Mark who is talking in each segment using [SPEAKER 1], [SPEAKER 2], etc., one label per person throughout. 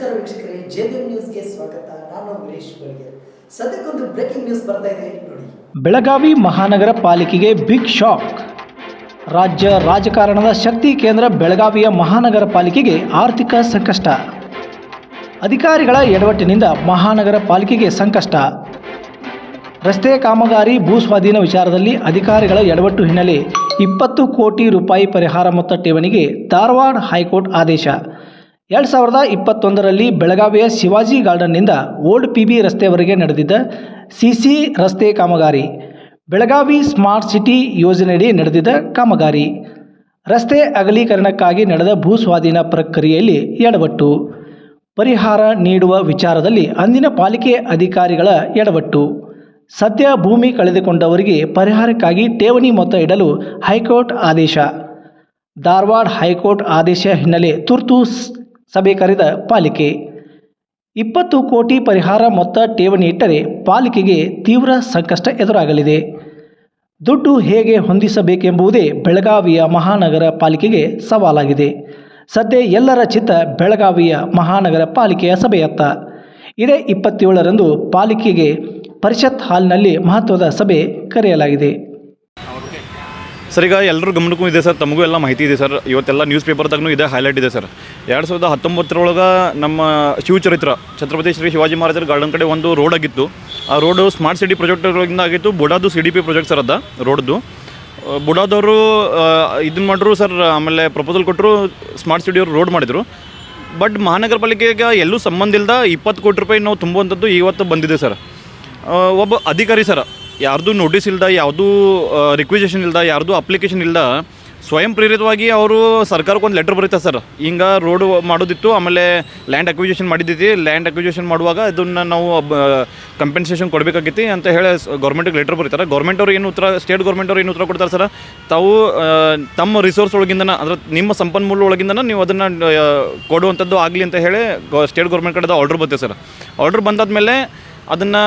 [SPEAKER 1] ನಮಸ್ಕಾರ ವೀಕ್ಷಕರೇ ನ್ಯೂಸ್ ನ್ಯೂಸ್ಗೆ ಸ್ವಾಗತ. ನಾನು ವೀರೇಶ್ ಗಳಿಗೆ ಸದ್ಯಕ್ಕೊಂದು ಬ್ರೇಕಿಂಗ್ ನ್ಯೂಸ್ ಬರ್ತಾ ಇದೆ, ನೋಡಿ.
[SPEAKER 2] ಬೆಳಗಾವಿ ಮಹಾನಗರ ಪಾಲಿಕೆಗೆ ಬಿಗ್ ಶಾಕ್ ರಾಜ್ಯ ರಾಜಕಾರಣದ ಶಕ್ತಿ ಕೇಂದ್ರ ಬೆಳಗಾವಿಯ ಮಹಾನಗರ ಪಾಲಿಕೆಗೆ ಆರ್ಥಿಕ ಸಂಕಷ್ಟ. ಅಧಿಕಾರಿಗಳ ಎಡವಟ್ಟಿನಿಂದ ಮಹಾನಗರ ಪಾಲಿಕೆಗೆ ಸಂಕಷ್ಟ. ರಸ್ತೆ ಕಾಮಗಾರಿ ಭೂ ಸ್ವಾಧೀನ ವಿಚಾರದಲ್ಲಿ ಅಧಿಕಾರಿಗಳ ಎಡವಟ್ಟು ಹಿನ್ನೆಲೆ ಇಪ್ಪತ್ತು ಕೋಟಿ ರೂಪಾಯಿ ಪರಿಹಾರ ಮೊತ್ತ ಠೇವಣಿಗೆ ಧಾರವಾಡ ಹೈಕೋರ್ಟ್ ಆದೇಶ. ಎರಡು ಸಾವಿರದ ಇಪ್ಪತ್ತೊಂದರಲ್ಲಿ ಬೆಳಗಾವಿಯ ಶಿವಾಜಿ ಗಾರ್ಡನ್ನಿಂದ ಓಲ್ಡ್ ಪಿ ಬಿ ರಸ್ತೆವರೆಗೆ ನಡೆದಿದ್ದ ಸಿಸಿ ರಸ್ತೆ ಕಾಮಗಾರಿ, ಬೆಳಗಾವಿ ಸ್ಮಾರ್ಟ್ ಸಿಟಿ ಯೋಜನೆಯಡಿ ನಡೆದಿದ್ದ ಕಾಮಗಾರಿ, ರಸ್ತೆ ಅಗಲೀಕರಣಕ್ಕಾಗಿ ನಡೆದ ಭೂ ಸ್ವಾಧೀನ ಪ್ರಕ್ರಿಯೆಯಲ್ಲಿ ಎಡವಟ್ಟು, ಪರಿಹಾರ ನೀಡುವ ವಿಚಾರದಲ್ಲಿ ಅಂದಿನ ಪಾಲಿಕೆ ಅಧಿಕಾರಿಗಳ ಎಡವಟ್ಟು, ಸದ್ಯ ಭೂಮಿ ಕಳೆದುಕೊಂಡವರಿಗೆ ಪರಿಹಾರಕ್ಕಾಗಿ ಠೇವಣಿ ಮೊತ್ತ ಇಡಲು ಹೈಕೋರ್ಟ್ ಆದೇಶ, ಧಾರವಾಡ ಹೈಕೋರ್ಟ್ ಆದೇಶ ಹಿನ್ನೆಲೆ ತುರ್ತು ಸ್- ಸಭೆ ಕರೆದ ಪಾಲಿಕೆ. ಇಪ್ಪತ್ತು ಕೋಟಿ ಪರಿಹಾರ ಮೊತ್ತ ಠೇವಣಿ ಇಟ್ಟರೆ ಪಾಲಿಕೆಗೆ ತೀವ್ರ ಸಂಕಷ್ಟ ಎದುರಾಗಲಿದೆ. ದುಡ್ಡು ಹೇಗೆ ಹೊಂದಿಸಬೇಕೆಂಬುದೇ ಬೆಳಗಾವಿಯ ಮಹಾನಗರ ಪಾಲಿಕೆಗೆ ಸವಾಲಾಗಿದೆ. ಸದ್ಯ ಎಲ್ಲರ ಚಿತ್ತ ಬೆಳಗಾವಿಯ ಮಹಾನಗರ ಪಾಲಿಕೆಯ ಸಭೆಯತ್ತ. ಇದೇ ಇಪ್ಪತ್ತೇಳರಂದು ಪಾಲಿಕೆಗೆ ಪರಿಷತ್ ಹಾಲ್ನಲ್ಲಿ ಮಹತ್ವದ ಸಭೆ ಕರೆಯಲಾಗಿದೆ.
[SPEAKER 3] ಸರ್, ಈಗ ಎಲ್ಲರೂ ಗಮನಕ್ಕೂ ಇದೆ ಸರ್, ತಮಗೂ ಎಲ್ಲ ಮಾಹಿತಿ ಇದೆ ಸರ್. ಇವತ್ತೆಲ್ಲ ನ್ಯೂಸ್ ಪೇಪರ್ದಾಗೂ ಇದೆ ಹೈಲೈಟ್ ಇದೆ ಸರ್. ಎರಡು ಸಾವಿರದ ಹತ್ತೊಂಬತ್ತರೊಳಗೆ ನಮ್ಮ ಶಿವಚರಿತ್ರ, ಛತ್ರಪತಿ ಶ್ರೀ ಶಿವಾಜಿ ಮಹಾರಾಜರ ಗಾರ್ಡನ್ ಕಡೆ ಒಂದು ರೋಡ್ ಆಗಿತ್ತು. ಆ ರೋಡು ಸ್ಮಾರ್ಟ್ ಸಿಟಿ ಪ್ರಾಜೆಕ್ಟ್ಗಳಿಂದ ಆಗಿತ್ತು. ಬುಡಾದು C D P project sir ಅದ ರೋಡ್ದು ಬುಡಾದವರು ಇದನ್ನ ಮಾಡಿದ್ರು ಸರ್, ಆಮೇಲೆ ಪ್ರಪೋಸಲ್ ಕೊಟ್ಟರು ಸ್ಮಾರ್ಟ್ ಸಿಟಿಯವರು ರೋಡ್ ಮಾಡಿದರು. ಬಟ್ ಮಹಾನಗರ ಪಾಲಿಕೆಗೆ ಎಲ್ಲೂ ಸಂಬಂಧ ಇಲ್ಲದ ಇಪ್ಪತ್ತು ಕೋಟಿ ರೂಪಾಯಿ ನಾವು ತುಂಬುವಂಥದ್ದು ಇವತ್ತು ಬಂದಿದೆ ಸರ್. ಒಬ್ಬ ಅಧಿಕಾರಿ ಸರ್ ಯಾರ್ದು ನೋಟಿಸ್ ಇಲ್ದ ಯಾವುದೂ ರಿಕ್ವಿಜೇಷನ್ ಇಲ್ದ, ಯಾರ್ದು ಅಪ್ಲಿಕೇಶನ್ ಇಲ್ದ, ಸ್ವಯಂ ಪ್ರೇರಿತವಾಗಿ ಅವರು ಸರ್ಕಾರಕ್ಕೆ ಒಂದು ಲೆಟರ್ ಬರೀತಾರೆ ಸರ್ ಹಿಂಗೆ ರೋಡ್ ಮಾಡೋದಿತ್ತು, ಆಮೇಲೆ ಲ್ಯಾಂಡ್ ಅಕ್ವಿಜೇಷನ್ ಮಾಡಿದ್ದೀವಿ. ಲ್ಯಾಂಡ್ ಅಕ್ವಿಜೇಷನ್ ಮಾಡುವಾಗ ಅದನ್ನು ನಾವು ಕಂಪೆನ್ಸೇಷನ್ ಕೊಡಬೇಕಾಗಿತ್ತು ಅಂತ ಹೇಳಿ ಗೌರ್ಮೆಂಟಿಗೆ ಲೆಟರ್ ಬರೀತಾರೆ. ಗೌರ್ಮೆಂಟ್ ಅವ್ರು ಏನು ಉತ್ತರ ಸ್ಟೇಟ್ ಗೌರ್ಮೆಂಟ್ ಅವ್ರು ಏನು ಉತ್ತರ ಕೊಡ್ತಾರೆ ಸರ್ ತಾವು ತಮ್ಮ ರಿಸೋರ್ಸ್ ಒಳಗಿಂದನ, ಅಂದರೆ ನಿಮ್ಮ ಸಂಪನ್ಮೂಲ ಒಳಗಿಂದನ ನೀವು ಅದನ್ನು ಕೊಡುವಂಥದ್ದು ಆಗಲಿ ಅಂತ ಹೇಳಿ ಸ್ಟೇಟ್ ಗೌರ್ಮೆಂಟ್ ಕಡೆದ ಆರ್ಡ್ರ್ ಬರ್ತದೆ ಸರ್ ಬಂದಾದ ಬಂದಾದ್ಮೇಲೆ ಅದನ್ನು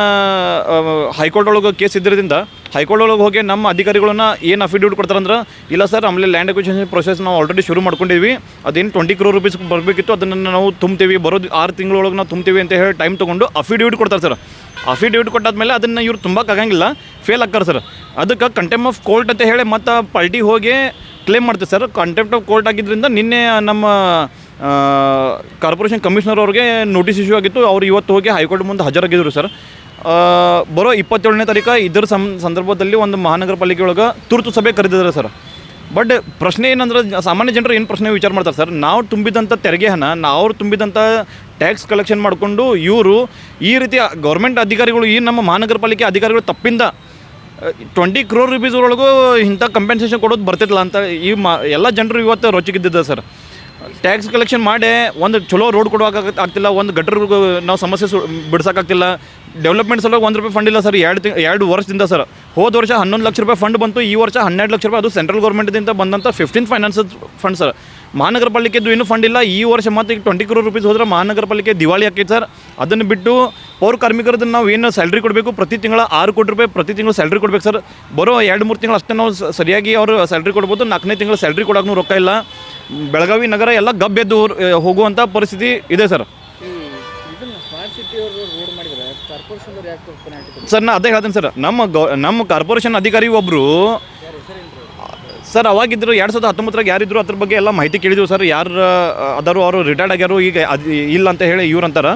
[SPEAKER 3] ಹೈಕೋರ್ಟ್ ಒಳಗೆ ಕೇಸ್ ಇದ್ದಿರೋದ್ರಿಂದ ಹೈಕೋರ್ಟ್ ಒಳಗೆ ಹೋಗಿ ನಮ್ಮ ಅಧಿಕಾರಿಗಳನ್ನ ಏನು ಅಫಿಡವಿಟ್ ಕೊಡ್ತಾರಂದ್ರೆ, ಇಲ್ಲ ಸರ್, ಆಮೇಲೆ ಲ್ಯಾಂಡ್ ಅಕ್ವಿಷನ್ ಪ್ರೊಸೆಸ್ ನಾವು ಆಲ್ರೆಡಿ ಶುರು ಮಾಡ್ಕೊಂಡಿದ್ವಿ. ಅದೇನು ಟ್ವೆಂಟಿ ಕ್ರೋರ್ ರುಪೀಸ್ ಬರಬೇಕಿತ್ತು, ಅದನ್ನು ನಾವು ತುಂಬ್ತೀವಿ. ಬರೋದು ಆರು ತಿಂಗಳೊಳಗೆ ನಾವು ತುಂಬ್ತೀವಿ ಅಂತ ಹೇಳಿ ಟೈಮ್ ತೊಗೊಂಡು ಅಫಿಡವಿಟ್ ಕೊಡ್ತಾರೆ ಸರ್. ಅಫಿಡವಿಟ್ ಕೊಟ್ಟಾದ್ಮೇಲೆ ಅದನ್ನು ಇವ್ರು ತುಂಬಕ್ಕಾಗಂಗಿಲ್ಲ ಫೇಲ್ ಆಗ್ತಾರೆ ಸರ್. ಅದಕ್ಕೆ ಕಂಟೆಂಪ್ ಆಫ್ ಕೋರ್ಟ್ ಅಂತ ಹೇಳಿ ಮತ್ತು ಪಾರ್ಟಿ ಹೋಗಿ ಕ್ಲೇಮ್ ಮಾಡ್ತೀವಿ ಸರ್. ಕಂಟೆಂಪ್ಟ್ ಆಫ್ ಕೋರ್ಟ್ ಆಗಿದ್ದರಿಂದ ನಿನ್ನೆ ನಮ್ಮ ಕಾರ್ಪೊರೇಷನ್ ಕಮಿಷನರ್ ಅವ್ರಿಗೆ ನೋಟಿಸ್ ಇಶ್ಯೂ ಆಗಿತ್ತು. ಅವ್ರು ಇವತ್ತು ಹೋಗಿ ಹೈಕೋರ್ಟ್ ಮುಂದೆ ಹಾಜರಾಗಿದ್ದರು ಸರ್. ಬರೋ ಇಪ್ಪತ್ತೇಳನೇ ತಾರೀಕು ಇದರ ಸಂ, ಸಂದರ್ಭದಲ್ಲಿ ಒಂದು ಮಹಾನಗರ ಪಾಲಿಕೆ ಒಳಗೆ ತುರ್ತು ಸಭೆ ಕರೆದಿದ್ದಾರೆ ಸರ್. ಬಟ್ ಪ್ರಶ್ನೆ ಏನಂದ್ರೆ ಸಾಮಾನ್ಯ ಜನರು ಏನು ಪ್ರಶ್ನೆ ವಿಚಾರ ಮಾಡ್ತಾರೆ ಸರ್? ನಾವು ತುಂಬಿದಂಥ ತೆರಿಗೆ ಹಣ, ನಾವು ತುಂಬಿದಂಥ ಟ್ಯಾಕ್ಸ್ ಕಲೆಕ್ಷನ್ ಮಾಡಿಕೊಂಡು ಇವರು ಈ ರೀತಿ ಗೌರ್ಮೆಂಟ್ ಅಧಿಕಾರಿಗಳು, ಈ ನಮ್ಮ ಮಹಾನಗರ ಪಾಲಿಕೆ ಅಧಿಕಾರಿಗಳು ತಪ್ಪಿಂದ ಟ್ವೆಂಟಿ ಕ್ರೋರ್ ರುಪೀಸ್ ಒಳಗೂ ಇಂಥ ಕಂಪೆನ್ಸೇಷನ್ ಕೊಡೋದು ಬರ್ತಿಲ್ಲ ಅಂತ ಈ ಮಾ, ಎಲ್ಲ ಜನರು ಇವತ್ತು ರೊಚ್ಚಿಗಿದ್ದಿದ್ದಾರೆ ಸರ್. ಟ್ಯಾಕ್ಸ್ ಕಲೆಕ್ಷನ್ ಮಾಡಿ ಒಂದು ಚಲೋ ರೋಡ್ ಕೊಡುವಾಗ ಆಗ್ತಿಲ್ಲ, ಒಂದು ಗಟರ್ ನಾವು ಸಮಸ್ಯೆ ಸು ಬಿಡ್ಸೋಕ್ಕಾಗ್ತಿಲ್ಲ ಡೆವಲಪ್ಮೆಂಟ್ ಸಲುವಾಗಿ ಒಂದು ರೂಪಾಯಿ ಫಂಡ್ ಇಲ್ಲ ಸರ್, ಎರಡು ಎರಡು ವರ್ಷದಿಂದ ಸರ್. ಹೋದ ವರ್ಷ ಹನ್ನೊಂದು ಲಕ್ಷ ರೂಪಾಯಿ ಫಂಡ್ ಬಂತು, ಈ ವರ್ಷ ಹನ್ನೆರಡು ಲಕ್ಷ ರೂಪಾಯಿ ಅದು ಸೆಂಟ್ರಲ್ ಗೌರ್ಮೆಂಟ್ದಿಂದ ಬಂದಂಥ ಫಿಫ್ಟೀನ್ ಫೈನಾನ್ಸ್ ಫಂಡ್ ಸರ್. ಮಹಾನಗರ ಪಾಲಿಕೆದು ಇನ್ನೂ ಫಂಡ್ ಇಲ್ಲ. ಈ ವರ್ಷ ಮತ್ತು ಈಗ ಟ್ವೆಂಟಿ ಕ್ರೋರ್ ರುಪೀಸ್ ಹೋದ್ರೆ ಮಹಾನಗರ ಪಾಲಿಕೆ ದಿವಾಳಿ ಆಕೈತೆ ಸರ್ ಅದನ್ನು ಬಿಟ್ಟು ಪೌರ ಕಾರ್ಮಿಕರದ್ದು ನಾವು ಏನು ಸ್ಯಾಲ್ರಿ ಕೊಡಬೇಕು? ಪ್ರತಿ ತಿಂಗಳ ಆರು ಕೋಟಿ ರೂಪಾಯಿ ಪ್ರತಿ ತಿಂಗಳು ಸ್ಯಾಲ್ರಿ ಕೊಡ್ಬೇಕು ಸರ್ ಬರೋ ಎರಡು ಮೂರು ತಿಂಗಳು ಅಷ್ಟೇ ನಾವು ಸರಿಯಾಗಿ ಅವರು ಸ್ಯಾಲ್ರಿ ಕೊಡ್ಬೋದು. ನಾಲ್ಕನೇ ತಿಂಗಳು ಸ್ಯಾಲ್ರಿ ಕೊಡೋಕ್ಕೂ ರೊಕ್ಕ ಇಲ್ಲ. ಬೆಳಗಾವಿ ನಗರ ಎಲ್ಲ ಗಬ್ಬೆದ್ದು ಹೋಗುವಂಥ ಪರಿಸ್ಥಿತಿ ಇದೆ ಸರ್ ಸರ್ ನಾ ಅದೇ ಹೇಳ್ತೇನೆ ಸರ್ ನಮ್ಮ ಗೌ ನಮ್ಮ ಕಾರ್ಪೊರೇಷನ್ ಅಧಿಕಾರಿ ಒಬ್ಬರು ಸರ್, ಅವಾಗಿದ್ರು ಎರಡು ಸಾವಿರದ ಹತ್ತೊಂಬತ್ತರಾಗ ಯಾರಿದ್ರು ಅದ್ರ ಬಗ್ಗೆ ಎಲ್ಲ ಮಾಹಿತಿ ಕೇಳಿದ್ರು ಸರ್. ಯಾರು ಅದಾರು ಅವರು ರಿಟೈರ್ಡ್ ಆಗ್ಯಾರು, ಈಗ ಇಲ್ಲ ಅಂತ ಹೇಳಿ ಇವ್ರು ಅಂತಾರೆ.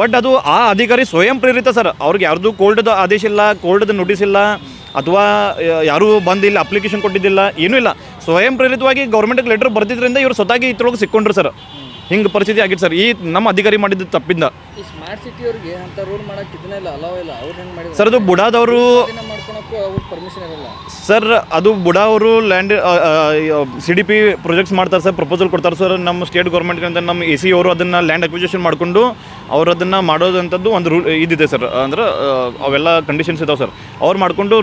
[SPEAKER 3] ಬಟ್ ಅದು ಆ ಅಧಿಕಾರಿ ಸ್ವಯಂ ಪ್ರೇರಿತ ಸರ್. ಅವ್ರಿಗೆ ಯಾರ್ದು ಕೋಲ್ಡ್ದು ಆದೇಶ ಇಲ್ಲ ಕೋಲ್ಡ್ದು ನೋಟಿಸ್ ಇಲ್ಲ, ಅಥವಾ ಯಾರೂ ಬಂದಿಲ್ಲ ಅಪ್ಲಿಕೇಶನ್ ಕೊಟ್ಟಿದ್ದಿಲ್ಲ, ಏನೂ ಇಲ್ಲ. ಸ್ವಯಂ ಪ್ರೇರಿತವಾಗಿ ಗೌರ್ಮೆಂಟ್ಗೆ ಲೆಟರ್ ಬರ್ತಿದ್ರಿಂದ ಇವ್ರು ಸ್ವತಾಗಿ ಇದ್ರೊಳಗೆ ಸಿಕ್ಕೊಂಡ್ರು ಸರ್. ಹಿಂಗೆ ಪರಿಸ್ಥಿತಿ ಆಗಿತ್ತು ಸರ್. ಈ ನಮ್ಮ ಅಧಿಕಾರಿ ಮಾಡಿದ್ದು ತಪ್ಪಿಂದ.
[SPEAKER 4] ಈ ಸ್ಮಾರ್ಟ್ ಸಿಟಿ ಅವ್ರಿಗೆ ಅಂತ ರೋಡ್ ಮಾಡಕ್ ಇದನ್ನ ಇಲ್ಲ ಅಲಾವ್ ಇಲ್ಲ. ಅವ್ರು ಹೆಂಗ್ ಮಾಡಿದ್ರು?
[SPEAKER 3] ಸರ್ ಅದು ಬುಡಾದವರು
[SPEAKER 4] ಅದನ್ನ ಮಾಡ್ಕೊಳಕ್ಕೂ ಅವ್ರ ಪರ್ಮಿಷನ್ ಇರಲ್ಲ.
[SPEAKER 3] ಸರ್ ಅದು ಬುಡಾವರು land C D P projects ಮಾಡ್ತಾರೆ ಸರ್ ಪ್ರಪೋಸಲ್ ಕೊಡ್ತಾರೆ ಸರ್. ನಮ್ಮ ಸ್ಟೇಟ್ ಗೌರ್ಮೆಂಟ್ಗಿಂತ ನಮ್ಮ ಎ ಸಿ ಅವರು ಅದನ್ನು ಲ್ಯಾಂಡ್ ಅಕ್ವಿಜೇಷನ್ ಮಾಡಿಕೊಂಡು ಅವ್ರು ಅದನ್ನು ಮಾಡೋದಂಥದ್ದು ಒಂದು ರೂಲ್ ಇದಿದೆ ಸರ್. ಅಂದ್ರೆ ಅವೆಲ್ಲ ಕಂಡೀಷನ್ಸ್ ಇದಾವೆ ಸರ್. ಅವ್ರು ಮಾಡಿಕೊಂಡು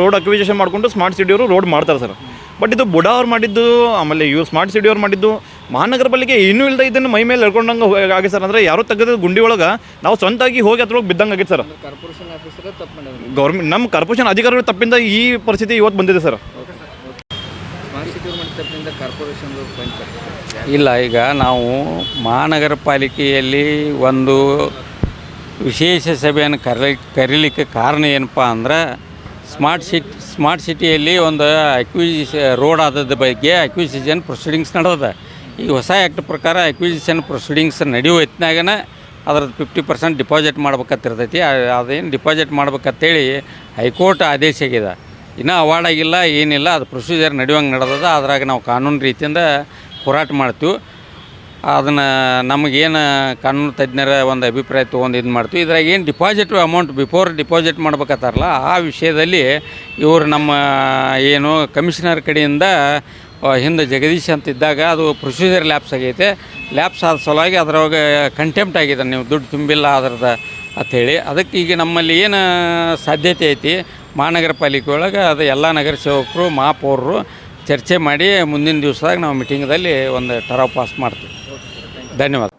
[SPEAKER 3] ರೋಡ್ ಅಕ್ವಿಜೇಷನ್ ಮಾಡಿಕೊಂಡು ಸ್ಮಾರ್ಟ್ ಸಿಟಿಯವರು ರೋಡ್ ಮಾಡ್ತಾರೆ ಸರ್. ಬಟ್ ಇದು ಬುಡಾ ಅವ್ರು ಮಾಡಿದ್ದು ಆಮೇಲೆ ಇವ್ರು ಸ್ಮಾರ್ಟ್ ಸಿಟಿ ಅವ್ರು ಮಾಡಿದ್ದು ಮಹಾನಗರ ಪಾಲಿಕೆ ಇನ್ನೂ ಇಲ್ಲದೆ ಇದನ್ನು ಮೈ ಮೇಲೆ ಎಳ್ಕೊಂಡಂಗೆ ಆಗಿದೆ ಸರ್. ಅಂದರೆ ಯಾರೋ ತೆಗೆದ ಗುಂಡಿ ಒಳಗೆ ನಾವು ಸ್ವಂತಾಗಿ ಹೋಗಿ ಅದ್ರೊಳಗೆ ಬಿದ್ದಂಗೆ ಆಗಿತ್ತು ಸರ್. ಗೌರ್ಮೆಂಟ್ ನಮ್ಮ ಕಾರ್ಪೊರೇಷನ್ ಅಧಿಕಾರಿಗಳು ತಪ್ಪಿಂದ ಈ ಪರಿಸ್ಥಿತಿ ಇವತ್ತು ಬಂದಿದೆ ಸರ್.
[SPEAKER 5] ಇಲ್ಲ ಈಗ ನಾವು ಮಹಾನಗರ ಪಾಲಿಕೆಯಲ್ಲಿ ಒಂದು ವಿಶೇಷ ಸಭೆಯನ್ನು ಕರೆ ಕರೀಲಿಕ್ಕೆ ಕಾರಣ ಏನಪ್ಪ ಅಂದ್ರೆ ಸ್ಮಾರ್ಟ್ ಸಿಟಿ ಸ್ಮಾರ್ಟ್ ಸಿಟಿಯಲ್ಲಿ ಒಂದು ಅಕ್ವಿಸಿ ರೋಡ್ ಆದದ ಬಗ್ಗೆ ಅಕ್ವಿಸಿಷನ್ ಪ್ರೊಸೀಡಿಂಗ್ಸ್ ನಡೆದ ಈ ಹೊಸ ಆ್ಯಕ್ಟ್ ಪ್ರಕಾರ ಅಕ್ವಿಸಿಷನ್ ಪ್ರೊಸೀಡಿಂಗ್ಸ್ ನಡೆಯುವ ಹೊತ್ತಿನಾಗನ ಅದ್ರದ್ದು ಫಿಫ್ಟಿ ಪರ್ಸೆಂಟ್ ಡಿಪಾಸಿಟ್ ಮಾಡ್ಬೇಕಂತಿರ್ತೈತಿ ಅದೇನು ಡಿಪಾಸಿಟ್ ಮಾಡ್ಬೇಕಂತೇಳಿ ಹೈಕೋರ್ಟ್ ಆದೇಶ ಆಗಿದೆ ಇನ್ನೂ ಅವಾರ್ಡ್ ಆಗಿಲ್ಲ, ಏನಿಲ್ಲ, ಅದು ಪ್ರೊಸೀಜರ್ ನಡೆಯುವಂಗೆ ನಡೆದದ. ಅದ್ರಾಗ ನಾವು ಕಾನೂನು ರೀತಿಯಿಂದ ಹೋರಾಟ ಮಾಡ್ತೀವಿ. ಅದನ್ನು ನಮಗೇನು ಕಾನೂನು ತಜ್ಞರ ಒಂದು ಅಭಿಪ್ರಾಯ ತೊಗೊಂಡು ಇದು ಮಾಡ್ತೀವಿ. ಇದ್ರಾಗ ಏನು ಡಿಪಾಸಿಟ್ ಅಮೌಂಟ್ ಬಿಫೋರ್ ಡಿಪಾಸಿಟ್ ಮಾಡ್ಬೇಕತ್ತಾರಲ್ಲ, ಆ ವಿಷಯದಲ್ಲಿ ಇವರು ನಮ್ಮ, ಏನು ಕಮಿಷನರ್ ಕಡೆಯಿಂದ ಹಿಂದೆ ಜಗದೀಶ್ ಅಂತ ಇದ್ದಾಗ ಅದು ಪ್ರೊಸೀಜರ್ ಲ್ಯಾಪ್ಸ್ ಆಗೈತೆ. ಲ್ಯಾಪ್ಸ್ ಆದ ಸಲುವಾಗಿ ಅದ್ರೊಳಗೆ ಕಂಟೆಂಪ್ಟ್ ಆಗಿದೆ, ನೀವು ದುಡ್ಡು ತುಂಬಿಲ್ಲ ಅದ್ರದ್ದು ಅಂಥೇಳಿ ಅದಕ್ಕೆ ಈಗ ನಮ್ಮಲ್ಲಿ ಏನು ಸಾಧ್ಯತೆ ಐತಿ, ಮಹಾನಗರ ಪಾಲಿಕೆ ಒಳಗೆ ಅದು ಎಲ್ಲ ನಗರ ಸೇವಕರು ಮಹಾಪೌರರು ಚರ್ಚೆ ಮಾಡಿ ಮುಂದಿನ ದಿವಸದಾಗ ನಾವು ಮೀಟಿಂಗ್ದಲ್ಲಿ ಒಂದು ಟರಾವ್ ಪಾಸ್ ಮಾಡ್ತೀವಿ. ಧನ್ಯವಾದ.